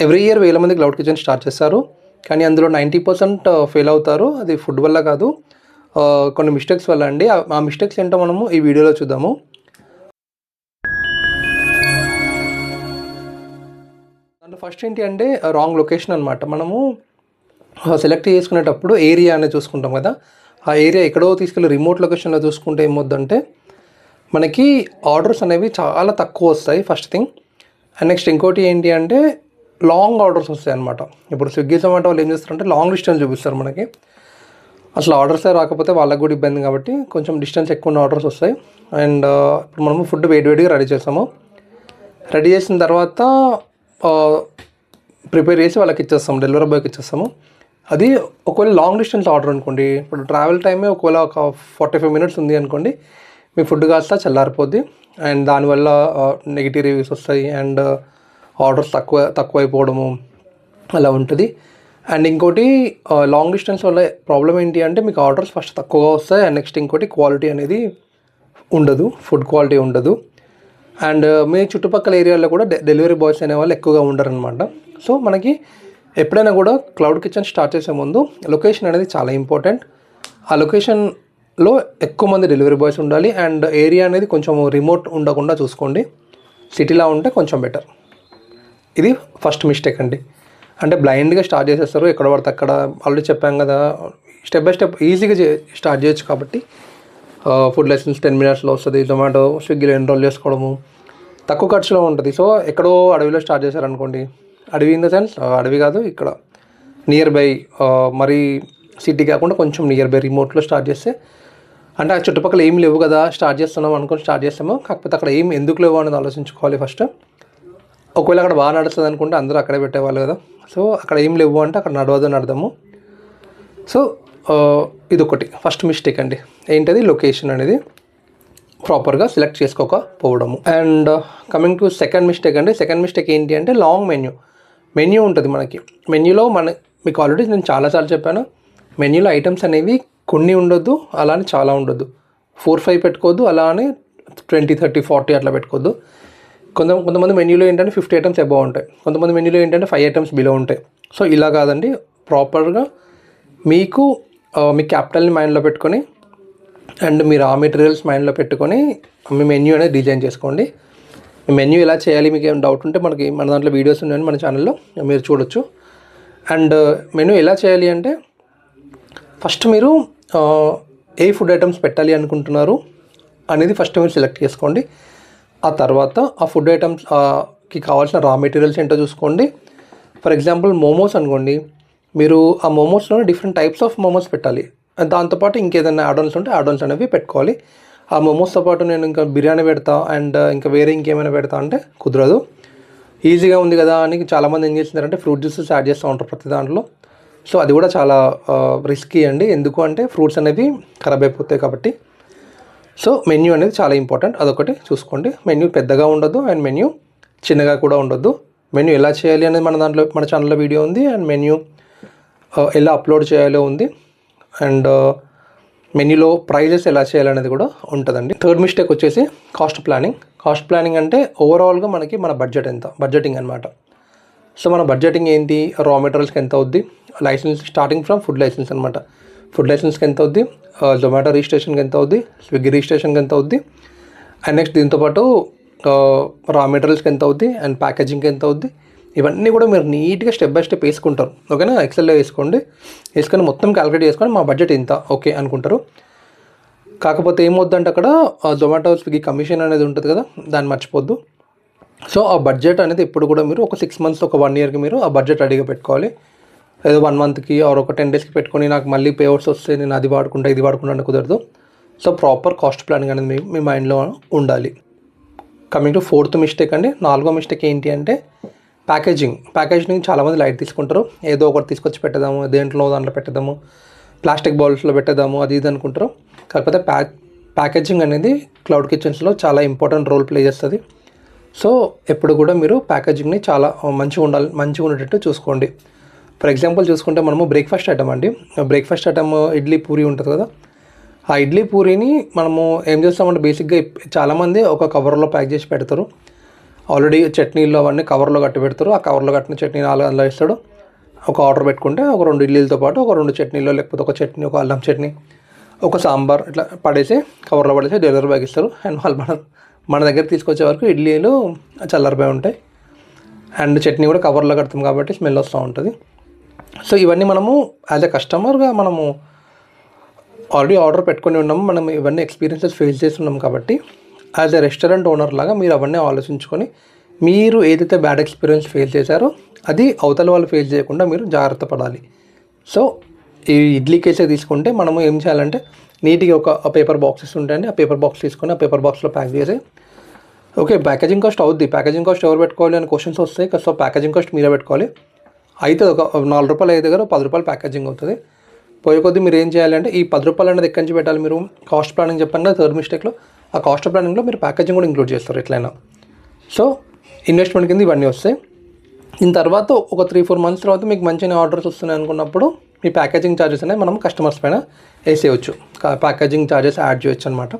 Every year వేల మంది cloud kitchen start చేస్తారు. కానీ అందులో నైంటీ పర్సెంట్ ఫెయిల్ అవుతారు. అది ఫుడ్ వల్ల కాదు. Uh, కొన్ని మిస్టేక్స్ వల్ల అండి. ఆ- ఆ మిస్టేక్స్ ఏంటో మనము ఈ వీడియోలో చూద్దాము. దాంట్లో ఫస్ట్ ఏంటి అంటే రాంగ్ లొకేషన్ అనమాట మనము uh, సెలెక్ట్ చేసుకునేటప్పుడు ఏరియా అనేది చూసుకుంటాం కదా. ఆ ఏరియా ఎక్కడో తీసుకెళ్ళి రిమోట్ లొకేషన్లో చూసుకుంటే ఏమొద్దంటే మనకి ఆర్డర్స్ అనేవి చాలా తక్కువ వస్తాయి ఫస్ట్ థింగ్ అండ్ నెక్స్ట్ ఇంకోటి ఏంటి అంటే లాంగ్ ఆర్డర్స్ వస్తాయి అనమాట ఇప్పుడు స్విగ్గీ జొమాటో వాళ్ళు ఏం చేస్తారంటే లాంగ్ డిస్టెన్స్ చూపిస్తారు మనకి. అసలు ఆర్డర్సే రాకపోతే వాళ్ళకి కూడా ఇబ్బంది కాబట్టి కొంచెం డిస్టెన్స్ ఎక్కువ ఉన్న ఆర్డర్స్ వస్తాయి. అండ్ ఇప్పుడు మనము ఫుడ్ వేడి వేడిగా రెడీ చేస్తాము. రెడీ చేసిన తర్వాత ప్రిపేర్ చేసి వాళ్ళకి ఇచ్చేస్తాం డెలివరీ బాయ్కి ఇచ్చేస్తాము. అది ఒకవేళ లాంగ్ డిస్టెన్స్ ఆర్డర్ అనుకోండి ఇప్పుడు ట్రావెల్ టైమే ఒకవేళ ఒక ఫార్టీ ఫైవ్ మినిట్స్ ఉంది అనుకోండి మీ ఫుడ్ కాస్త చల్లారిపోద్ది. అండ్ దానివల్ల నెగిటివ్ రివ్యూస్ వస్తాయి. అండ్ ఆర్డర్స్ తక్కువ తక్కువైపోవడము అలా ఉంటుంది. అండ్ ఇంకోటి లాంగ్ డిస్టెన్స్ వల్ల ప్రాబ్లం ఏంటి అంటే మీకు ఆర్డర్స్ ఫస్ట్ తక్కువగా వస్తాయి అండ్ నెక్స్ట్ ఇంకోటి క్వాలిటీ అనేది ఉండదు ఫుడ్ క్వాలిటీ ఉండదు. అండ్ మీ చుట్టుపక్కల ఏరియాలో కూడా డెలివరీ బాయ్స్ అనే వాళ్ళు ఎక్కువగా ఉండరనమాట సో మనకి ఎప్పుడైనా కూడా క్లౌడ్ కిచెన్ స్టార్ట్ చేసే ముందు లొకేషన్ అనేది చాలా ఇంపార్టెంట్ ఆ లొకేషన్లో ఎక్కువ మంది డెలివరీ బాయ్స్ ఉండాలి అండ్ ఏరియా అనేది కొంచెం రిమోట్ ఉండకుండా చూసుకోండి. సిటీలో ఉంటే కొంచెం బెటర్ ఇది ఫస్ట్ మిస్టేక్ అండి. అంటే బ్లైండ్గా స్టార్ట్ చేసేస్తారు ఎక్కడ పడితే అక్కడ. ఆల్రెడీ చెప్పాం కదా స్టెప్ బై స్టెప్ ఈజీగా స్టార్ట్ చేయొచ్చు కాబట్టి ఫుడ్ లైసెన్స్ టెన్ మినిట్స్లో వస్తుంది జొమాటో స్విగ్గీలో ఎన్రోల్ చేసుకోవడము. తక్కువ ఖర్చులో ఉంటుంది. సో ఎక్కడో అడవిలో స్టార్ట్ చేశారనుకోండి అడవి ఇన్ ద సెన్స్ అడవి కాదు ఇక్కడ. నియర్ బై మరీ సిటీ కాకుండా కొంచెం నియర్ బై రిమోట్లో స్టార్ట్ చేస్తే అంటే ఆ చుట్టుపక్కల ఏం లేవు కదా స్టార్ట్ చేస్తున్నాం అనుకుని స్టార్ట్ చేస్తాము. కాకపోతే అక్కడ ఏం ఎందుకు లేవు అనేది ఆలోచించుకోవాలి ఫస్ట్ ఒకవేళ అక్కడ బాగా నడుస్తుంది అనుకుంటే అందరూ అక్కడే పెట్టేవాళ్ళు కదా. సో అక్కడ ఏం లేవు అంటే అక్కడ నడవదు అని అర్థము సో ఇది ఒకటి ఫస్ట్ మిస్టేక్ అండి. ఏంటది? లొకేషన్ అనేది ప్రాపర్గా select చేసుకోకపోవడము. And coming to second mistake అండి. సెకండ్ మిస్టేక్ ఏంటి అంటే లాంగ్ మెన్యూ మెన్యూ ఉంటుంది మనకి. మెన్యూలో మన మీకు ఆల్రెడీ నేను చాలాసార్లు చెప్పాను. మెన్యూలో ఐటమ్స్ అనేవి కొన్ని ఉండొద్దు అలానే చాలా ఉండొద్దు. ఫోర్ ఫైవ్ పెట్టుకోవద్దు అలా అని ట్వంటీ థర్టీ ఫార్టీ అట్లా పెట్టుకోవద్దు. కొంత కొంతమంది మెన్యూలో ఏంటంటే ఫిఫ్టీ ఐటమ్స్ అబౌవ్ ఉంటాయి. కొంతమంది మెన్యూలో ఏంటంటే ఫైవ్ ఐటమ్స్ బిలో ఉంటాయి. సో ఇలా కాదండి. ప్రాపర్గా మీకు మీ క్యాపిటల్ని మైండ్లో పెట్టుకొని అండ్ మీరు ఆ మెటీరియల్స్ మైండ్లో పెట్టుకొని మీ మెన్యూ అనేది డిజైన్ చేసుకోండి. మీ మెన్యూ ఎలా చేయాలి? మీకు ఏమైనా డౌట్ ఉంటే మనకి మన దాంట్లో వీడియోస్ ఉన్నాయని మన ఛానల్లో మీరు చూడొచ్చు. అండ్ మెనూ uh, ఎలా చేయాలి అంటే ఫస్ట్ మీరు ఏ ఫుడ్ ఐటమ్స్ పెట్టాలి అనుకుంటున్నారు అనేది ఫస్ట్ మీరు సెలెక్ట్ చేసుకోండి. ఆ తర్వాత ఆ ఫుడ్ ఐటమ్స్కి కావాల్సిన రా మెటీరియల్స్ ఏంటో చూసుకోండి. ఫర్ ఎగ్జాంపుల్ మోమోస్ అనుకోండి. మీరు ఆ మోమోస్లో డిఫరెంట్ టైప్స్ ఆఫ్ మోమోస్ పెట్టాలి. దాంతోపాటు ఇంకేదైనా యాడన్స్ ఉంటే యాడన్స్ అనేవి పెట్టుకోవాలి. ఆ మోమోస్తో పాటు నేను ఇంకా బిర్యానీ పెడతా అండ్ ఇంకా వేరే ఇంకేమైనా పెడతా అంటే కుదరదు. ఈజీగా ఉంది కదా అని చాలామంది ఏం చేస్తున్నారంటే ఫ్రూట్ జ్యూసెస్ యాడ్ చేస్తూ ఉంటారు ప్రతి దాంట్లో. సో అది కూడా చాలా రిస్కీ అండి. ఎందుకు అంటే ఫ్రూట్స్ అనేవి ఖరాబ్ అయిపోతాయి కాబట్టి. సో మెన్యూ అనేది చాలా ఇంపార్టెంట్. అదొకటి చూసుకోండి. మెన్యూ పెద్దగా ఉండొద్దు అండ్ మెన్యూ చిన్నగా కూడా ఉండొద్దు. మెన్యూ ఎలా చేయాలి అనేది మన దాంట్లో మన ఛానల్లో వీడియో ఉంది అండ్ మెన్యూ ఎలా అప్లోడ్ చేయాలో ఉంది. అండ్ మెన్యూలో ప్రైజెస్ ఎలా చేయాలనేది కూడా ఉంటుందండి. థర్డ్ మిస్టేక్ వచ్చేసి కాస్ట్ ప్లానింగ్. కాస్ట్ ప్లానింగ్ అంటే ఓవరాల్గా మనకి మన బడ్జెట్ ఎంత బడ్జెటింగ్ అనమాట సో మన బడ్జెటింగ్ ఏంటి? రా మెటీరియల్స్కి ఎంత అవుద్ది? License starting from food license అనమాట ఫుడ్ లైసెన్స్కి ఎంత అవుద్ది? జొమాటో రిజిస్ట్రేషన్కి ఎంత అవుద్ది? స్విగ్గీ రిజిస్ట్రేషన్కి ఎంత అవుద్ది? అండ్ నెక్స్ట్ దీంతోపాటు రా మెటీరియల్స్కి ఎంత అవుద్ది? అండ్ ప్యాకేజింగ్కి ఎంత అవుద్ది? ఇవన్నీ కూడా మీరు నీట్గా స్టెప్ బై స్టెప్ వేసుకుంటారు. ఓకేనా? ఎక్సెల్లో వేసుకోండి. వేసుకొని మొత్తం క్యాలిక్యులేట్ చేసుకొని మా బడ్జెట్ ఇంత ఓకే అనుకుంటారు. కాకపోతే ఏమవుద్దంటే అక్కడ జొమాటో స్విగ్గీ కమిషన్ అనేది ఉంటుంది కదా దాన్ని మర్చిపోద్దు. సో ఆ బడ్జెట్ అనేది ఎప్పుడు కూడా మీరు ఒక సిక్స్ మంత్స్ ఒక వన్ ఇయర్కి మీరు ఆ బడ్జెట్ రెడీగా పెట్టుకోవాలి. ఏదో వన్ మంత్కి ఆర్ ఒక టెన్ డేస్కి పెట్టుకొని నాకు మళ్ళీ పేవర్స్ వస్తే నేను అది వాడుకుంటా ఇది వాడుకుంటా అని కుదరదు. సో ప్రాపర్ కాస్ట్ ప్లానింగ్ అనేది మీ మీ మైండ్లో ఉండాలి. కమింగ్ టు ఫోర్త్ మిస్టేక్ అండి. నాలుగో మిస్టేక్ ఏంటి అంటే ప్యాకేజింగ్ ప్యాకేజింగ్ చాలామంది లైట్ తీసుకుంటారు. ఏదో ఒకటి తీసుకొచ్చి పెట్టదాము దేంట్లో దాంట్లో పెట్టదాము ప్లాస్టిక్ బౌల్స్లో పెట్టదాము అది ఇది అనుకుంటారు. కాకపోతే ప్యాక్ ప్యాకేజింగ్ అనేది క్లౌడ్ కిచెన్స్లో చాలా ఇంపార్టెంట్ రోల్ ప్లే చేస్తుంది. సో ఎప్పుడు కూడా మీరు ప్యాకేజింగ్ని చాలా మంచిగా ఉండాలి మంచిగా ఉండేటట్టు చూసుకోండి. ఫర్ ఎగ్జాంపుల్ చూసుకుంటే మనము బ్రేక్ఫాస్ట్ ఐటమ్ అండి. బ్రేక్ఫాస్ట్ ఐటమ్ ఇడ్లీ పూరి ఉంటుంది కదా. ఆ ఇడ్లీ పూరిని మనము ఏం చేస్తామంటే బేసిక్గా చాలామంది ఒక కవర్లో ప్యాక్ చేసి పెడతారు. ఆల్రెడీ చట్నీలో అవన్నీ కవర్లో కట్టి పెడతారు. ఆ కవర్లో కట్టిన చట్నీ నాలుగు అందులో ఇస్తాడు ఒక ఆర్డర్ పెట్టుకుంటే ఒక రెండు ఇడ్లీలతో పాటు ఒక రెండు చట్నీలో లేకపోతే ఒక చట్నీ ఒక అల్లం చట్నీ ఒక సాంబార్ ఇట్లా పడేసి కవర్లో పడేసి డెలివరీ బ్యాగ్ ఇస్తారు. అండ్ వాళ్ళు మన మన దగ్గర తీసుకొచ్చే వరకు ఇడ్లీలు చల్లారిపోయి ఉంటాయి. అండ్ చట్నీ కూడా కవర్లో కడతాం కాబట్టి స్మెల్ వస్తూ ఉంటుంది. సో ఇవన్నీ మనము యాజ్ ఎ కస్టమర్గా మనము ఆల్రెడీ ఆర్డర్ పెట్టుకొని ఉన్నాము మనం ఇవన్నీ ఎక్స్పీరియన్సెస్ ఫేస్ చేస్తున్నాం కాబట్టి యాజ్ ఎ రెస్టారెంట్ ఓనర్ లాగా మీరు అవన్నీ ఆలోచించుకొని మీరు ఏదైతే బ్యాడ్ ఎక్స్పీరియన్స్ ఫేస్ చేశారో అది అవతల వాళ్ళు ఫేస్ చేయకుండా మీరు జాగ్రత్త పడాలి. సో ఈ ఇడ్లీ కేసే తీసుకుంటే మనము ఏం చేయాలంటే నీట్గా ఒక పేపర్ బాక్సెస్ ఉంటాయండి. ఆ పేపర్ బాక్స్ తీసుకొని ఆ పేపర్ బాక్స్లో ప్యాక్ చేసి ఓకే ప్యాకేజింగ్ కాస్ట్ అవుద్ది. ప్యాకేజింగ్ కాస్ట్ ఎవరు పెట్టుకోవాలి అని క్వశ్చన్స్ వస్తాయి. సో ప్యాకేజింగ్ కాస్ట్ మీరే పెట్టుకోవాలి. అయితే ఒక నాలుగు రూపాయలు అయితే దగ్గర పది రూపాయలు ప్యాకేజింగ్ అవుతుంది. పోయే కొద్దీ మీరు ఏం చేయాలంటే ఈ పది రూపాయలు అనేది ఎక్కడి నుంచి పెట్టాలి మీరు? కాస్ట్ ప్లానింగ్ చెప్పాను కదా థర్డ్ మిస్టేక్లో ఆ కాస్ట్ ప్లానింగ్లో మీరు ప్యాకేజింగ్ కూడా ఇంక్లూడ్ చేస్తారు ఎట్లయినా. సో ఇన్వెస్ట్మెంట్ కింద ఇవన్నీ వస్తాయి. దీని తర్వాత ఒక త్రీ ఫోర్ మంత్స్ తర్వాత మీకు మంచి ఆర్డర్స్ వస్తున్నాయి అనుకున్నప్పుడు మీ ప్యాకేజింగ్ ఛార్జెస్ అనేవి మనం కస్టమర్స్ పైన వేసేయచ్చు. ప్యాకేజింగ్ ఛార్జెస్ యాడ్ చేయొచ్చు అనమాట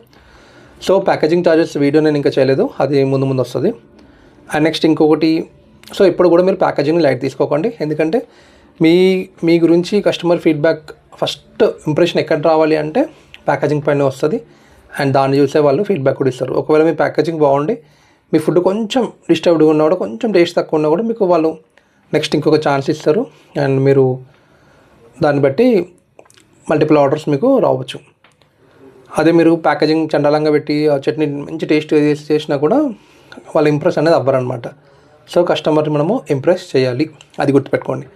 సో ప్యాకేజింగ్ ఛార్జెస్ వీడియో నేను ఇంకా చేయలేదు అది ముందు ముందు వస్తుంది. అండ్ నెక్స్ట్ ఇంకొకటి సో ఇప్పుడు కూడా మీరు ప్యాకేజింగ్ లైట్ తీసుకోకండి. ఎందుకంటే మీ మీ గురించి కస్టమర్ ఫీడ్బ్యాక్ ఫస్ట్ ఇంప్రెషన్ ఎక్కడ రావాలి అంటే ప్యాకేజింగ్ పైన వస్తుంది. అండ్ దాన్ని చూసే వాళ్ళు ఫీడ్బ్యాక్ కూడా ఇస్తారు. ఒకవేళ మీ ప్యాకేజింగ్ బాగుండి మీ ఫుడ్ కొంచెం డిస్టర్బ్డ్గా ఉన్నా కూడా కొంచెం టేస్ట్ తక్కువ ఉన్నా కూడా మీకు వాళ్ళు నెక్స్ట్ ఇంకొక ఛాన్స్ ఇస్తారు. అండ్ మీరు దాన్ని బట్టి మల్టిపుల్ ఆర్డర్స్ మీకు రావచ్చు. అదే మీరు ప్యాకేజింగ్ చండాలంగా పెట్టి ఆ చట్నీ మంచి టేస్ట్ చేసినా కూడా వాళ్ళు ఇంప్రెస్ అనేది అవ్వరనమాట సో కస్టమర్ని మనము ఇంప్రెస్ చేయాలి. అది గుర్తుపెట్టుకోండి.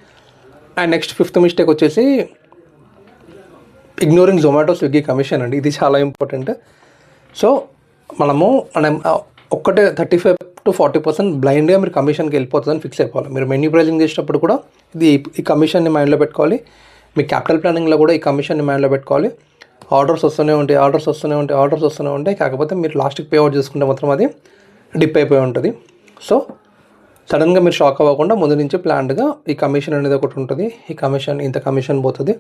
అండ్ నెక్స్ట్ ఫిఫ్త్ మిస్టేక్ వచ్చేసి ఇగ్నోరింగ్ జొమాటో స్విగ్గీ కమిషన్ అండి. ఇది చాలా ఇంపార్టెంట్. సో మనము మనం ఒక్కటే thirty five to forty percent బ్లైండ్గా మీరు కమిషన్కి వెళ్ళిపోతుందని ఫిక్స్ అయిపోవాలి. మీరు మెన్యూ ప్రైజింగ్ చేసేటప్పుడు కూడా ఇది ఈ కమిషన్ని మైండ్లో పెట్టుకోవాలి. మీ క్యాపిటల్ ప్లానింగ్లో కూడా ఈ కమిషన్ని మైండ్లో పెట్టుకోవాలి. ఆర్డర్స్ వస్తూనే ఉంటాయి ఆర్డర్స్ వస్తూనే ఉంటాయి ఆర్డర్స్ వస్తూనే ఉంటాయి. కాకపోతే మీరు లాస్ట్కి పే అవుట్ చేసుకుంటే మాత్రం అది డిప్ అయిపోయి ఉంటుంది. సో సడన్గా మీరు షాక్ అవ్వకుండా ముందు నుంచి ప్లాన్డ్గా ఈ కమిషన్ అనేది ఒకటి ఉంటుంది. ఈ కమిషన్ ఇంత కమిషన్ పోతుంది.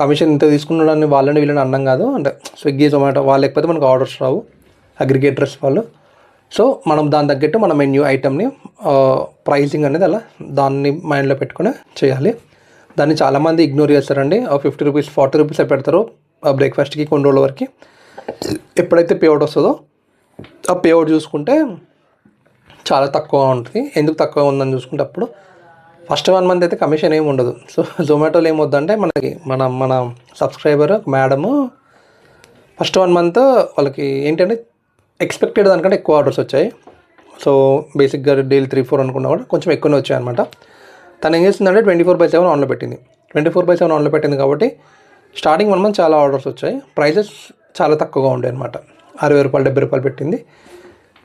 కమిషన్ ఇంత తీసుకున్నాడని వాళ్ళని వీళ్ళని అన్నం కాదు. అంటే స్విగ్గీ జొమాటో వాళ్ళు లేకపోతే మనకు ఆర్డర్స్ రావు. అగ్రిగేటర్స్ వాళ్ళు. సో మనం దాని తగ్గట్టు మన మెన్యూ ఐటమ్ని ప్రైసింగ్ అనేది అలా దాన్ని మైండ్లో పెట్టుకొని చేయాలి. దాన్ని చాలామంది ఇగ్నోర్ చేస్తారండి. ఫిఫ్టీ రూపీస్ ఫార్టీ రూపీస్ పెడతారు బ్రేక్ఫాస్ట్కి కొన్ని రోజుల వరకు. ఎప్పుడైతే పే అవుట్ వస్తుందో ఆ పే అవుట్ చూసుకుంటే చాలా తక్కువ ఉంటుంది ఎందుకు తక్కువ ఉందని చూసుకుంటప్పుడు ఫస్ట్ వన్ మంత్ అయితే కమిషన్ ఏమి ఉండదు. సో జొమాటోలో ఏమొద్దంటే మనకి మన మన subscriber madam first one month వాళ్ళకి ఏంటంటే ఎక్స్పెక్టెడ్ దానికంటే ఎక్కువ ఆర్డర్స్ వచ్చాయి. సో బేసిక్గా డైలీ త్రీ ఫోర్ అనుకున్నా కూడా కొంచెం ఎక్కువనే వచ్చాయి అనమాట తను ఏం చేస్తుందంటే ట్వంటీ ఫోర్ బై సెవెన్ ఆన్లో పెట్టింది. ట్వంటీ ఫోర్ బై సెవెన్ ఆన్లో పెట్టింది కాబట్టి స్టార్టింగ్ వన్ మంత్ చాలా ఆర్డర్స్ వచ్చాయి. ప్రైజెస్ చాలా తక్కువగా ఉండే అనమాట అరవై రూపాయలు డెబ్బై రూపాయలు పెట్టింది.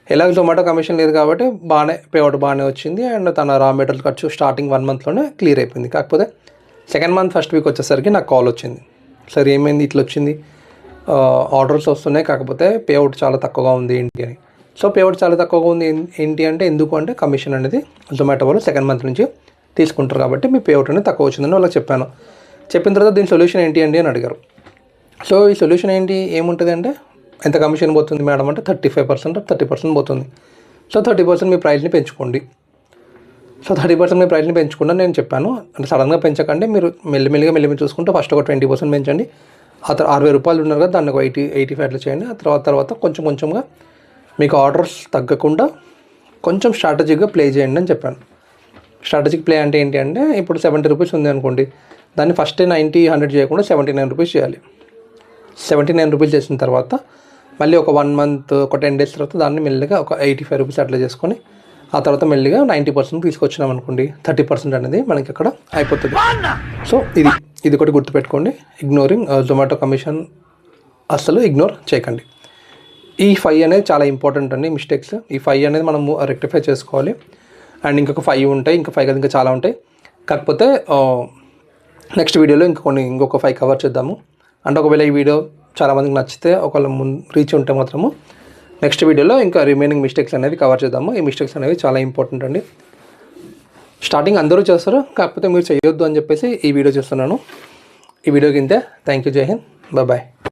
ఎలాగ జొమాటో కమిషన్ లేదు కాబట్టి బాగానే పేఅవుట్ బాగానే వచ్చింది అండ్ తన రా మెటీరియల్ ఖర్చు స్టార్టింగ్ వన్ మంత్లోనే క్లియర్ అయిపోయింది. కాకపోతే సెకండ్ మంత్ ఫస్ట్ వీక్ వచ్చేసరికి నాకు కాల్ వచ్చింది. సార్ ఏమైంది? ఇట్లా వచ్చింది. ఆర్డర్స్ వస్తున్నాయి. కాకపోతే పేఅవుట్ చాలా తక్కువగా ఉంది ఏంటి అని. సో పేఅవుట్ చాలా తక్కువగా ఉంది ఏంటి అంటే ఎందుకు అంటే కమిషన్ అనేది జొమాటో వాళ్ళు సెకండ్ మంత్ నుంచి తీసుకుంటారు కాబట్టి మీ పేఅవుట్ అనేది తక్కువ వచ్చిందని వాళ్ళకి చెప్పాను. చెప్పిన తర్వాత దీని సొల్యూషన్ ఏంటి అండి అని అడిగారు. సో ఈ సొల్యూషన్ ఏంటి? ఏముంటుంది అంటే ఎంత కమిషన్ పోతుంది మేడం అంటే thirty five percent thirty percent పోతుంది. సో థర్టీ పర్సెంట్ మీ ప్రైస్ని పెంచుకోండి. సో థర్టీ పర్సెంట్ మీ ప్రైస్ని పెంచుకుంటా నేను చెప్పాను అంటే సడన్గా పెంచకండి మీరు మెల్లిమెల్లిగా మెల్లిమెల్లి చూసుకుంటే ఫస్ట్ ఒక ట్వంటీ పర్సెంట్ పెంచండి ఆ తర్వాత అరవై రూపాయలు ఉన్నారు కదా దాన్ని ఒక ఎయిటీ ఎయిటీ ఫైవ్లో చేయండి ఆ తర్వాత తర్వాత కొంచెం కొంచెంగా మీకు ఆర్డర్స్ తగ్గకుండా కొంచెం స్ట్రాటజీగా ప్లే చేయండి అని చెప్పాను. స్ట్రాటజిక్ ప్లే అంటే ఏంటి అంటే ఇప్పుడు సెవెంటీ రూపీస్ ఉంది అనుకోండి దాన్ని ఫస్ట్ నైంటీ హండ్రెడ్ చేయకుండా సెవెంటీ నైన్ రూపీస్ చేయాలి. సెవెంటీ నైన్ రూపీస్ చేసిన తర్వాత మళ్ళీ ఒక వన్ మంత్ ఒక టెన్ డేస్ తర్వాత దాన్ని మెల్లిగా ఒక ఎయిటీ ఫైవ్ రూపీస్ అట్లా చేసుకొని ఆ తర్వాత మెల్లిగా నైంటీ పర్సెంట్ తీసుకొచ్చినాం అనుకోండి థర్టీ పర్సెంట్ అనేది మనకి అక్కడ అయిపోతుంది. సో ఇది ఇది ఒకటి గుర్తుపెట్టుకోండి. ఇగ్నోరింగ్ జొమాటో కమిషన్ అస్సలు ఇగ్నోర్ చేయకండి. ఈ ఫైవ్ అనేది చాలా ఇంపార్టెంట్ అండి మిస్టేక్స్ ఈ ఫైవ్ అనేది మనం రెక్టిఫై చేసుకోవాలి. అండ్ ఇంకొక ఫైవ్ ఉంటాయి ఇంకా ఫైవ్ కదా ఇంకా చాలా ఉంటాయి. కాకపోతే uh, నెక్స్ట్ వీడియోలో ఇంకా కొన్ని ఇంకొక ఫైవ్ కవర్ చేద్దాము. అంటే ఒకవేళ ఈ వీడియో చాలామందికి నచ్చితే ఒకవేళ ముందు రీచ్ ఉంటే మాత్రము నెక్స్ట్ వీడియోలో ఇంకా రిమైనింగ్ మిస్టేక్స్ అనేది కవర్ చేద్దాము. ఈ మిస్టేక్స్ అనేవి చాలా ఇంపార్టెంట్ అండి. స్టార్టింగ్ అందరూ చేస్తారు కాకపోతే మీరు చేయొద్దు అని చెప్పేసి ఈ వీడియో చేస్తున్నాను. ఈ వీడియో కిందే థ్యాంక్ యూ జై హింద్ బాయ్